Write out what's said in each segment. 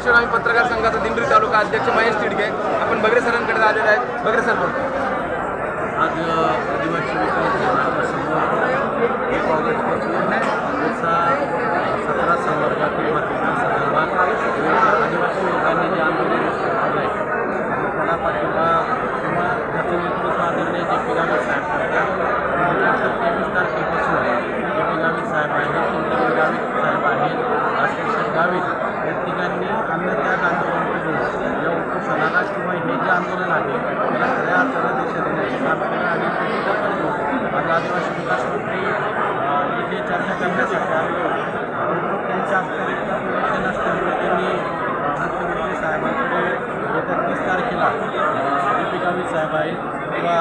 किशोर आम्ही पत्रकार संघाचा दिंडोरी तालुका अध्यक्ष महेश तिडके. आपण बगरे सरांकडे आलेले आहेत. बगरे सर बोल. आज आदिवासी सतरा संवर्गातील आदिवासी लोकांनी जे आंदोलन केलं आहे त्याला पाठिंबा किंवा त्याचं नेतृत्व आदरणीय जे पी साहेब करतात महाराष्ट्रात तेवीस तारखेपासून जे पी गावित साहेब आहेत चिंतामण गावित साहेब आहेत राजकिशन गावित या तिघांनी अन्नत्याग आंदोलन करून या उपोषणाला किंवा हे जे आंदोलन आहे. त्याला खऱ्या अर्थानं दिशा देण्याचे काम केलं आणि ते करतो आज आदिवासी विकास मंत्री इथे चर्चा करण्यासाठी आले होते. त्यांच्या अखत्यारीतलं निवेदन असल्यामुळे त्यांनी मुख्यमंत्री साहेबांकडे येत्या तीस तारखेला जे साहेब आहेत किंवा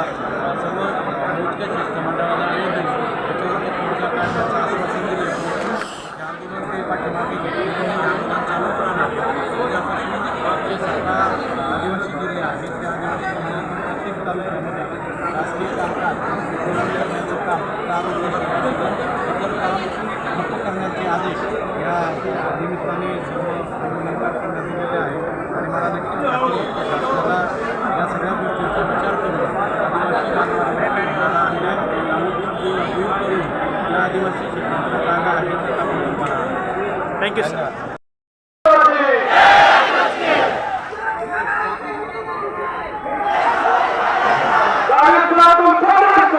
शासकीय कामकाज काम प्रारंभ करण्याचे आदेश या निमित्ताने सर्व करण्यात दिलेले आहे आणि मला नक्की खात्री या सगळ्या गोष्टींचा विचार करून आदिवासी बांधवांना अन्याय करून या आदिवासी क्षेत्रातल्या जागा आहेत त्या थँक्यू सर